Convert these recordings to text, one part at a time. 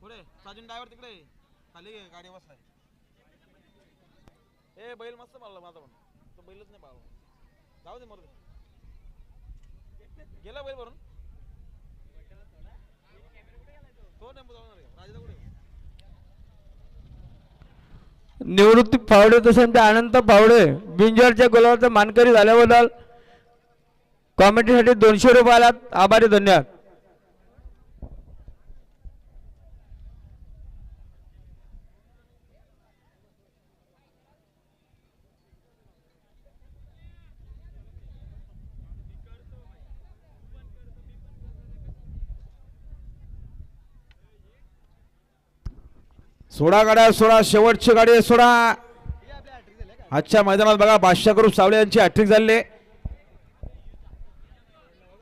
पुढे साजून ड्रायव्हर तिकडे. खाली गाडी बसलाय. ए बैल मस्त मारला माझा पण. तो बैलच नाही पाळला जाऊ दे मरू गेला बैल भरून? तो टेम्पो जाऊ राजा कुठे निवृत्ती फावडे तसं ते अनंत फावडे. बिंजरच्या गोलावरचा मानकरी झाल्याबद्दल कॉमेंट्रीसाठी दोनशे रुपयाला आभारी धन्यवाद. सोडा गाड्या सोडा. शेवटची गाडी आहे सोडा. आजच्या मैदानात बघा बादशाह ग्रुप सावळे यांची हॅट्रिक झाली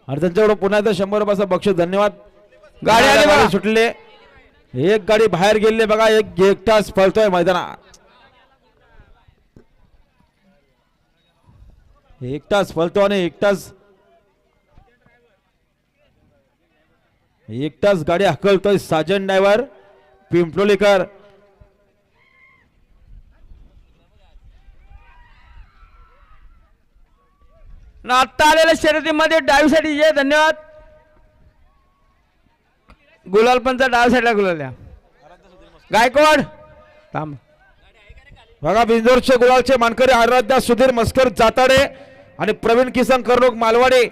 आणि त्यांच्याकडून पुन्हा एकदा शंभर रुपयाचा बक्षीस धन्यवाद. गाडी आली बघा. सुटले. एक गाडी बाहेर गेली बघा. एक एकटाच पळतोय मैदानात. एकटाच फळतो आणि एकटाच एकटाच गाडी हकलतोय साजन ड्रायव्हर पिंपलोलीकर. ना आत्ता आलेल्या शर्यतीमध्ये डावीसाठी धन्यवाद. गुलाल पंचा डाव साईडला गुलाल्या गायकवाड थांब. बघा बिंदोरचे गुलालचे मानकरी आराध्या सुधीर मस्कर जाताडे आणि प्रवीण किसन करणूक मालवाडे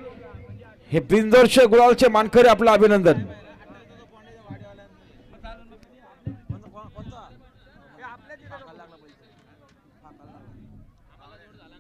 हे बिंदोरचे गुलालचे मानकरी आपलं अभिनंदन.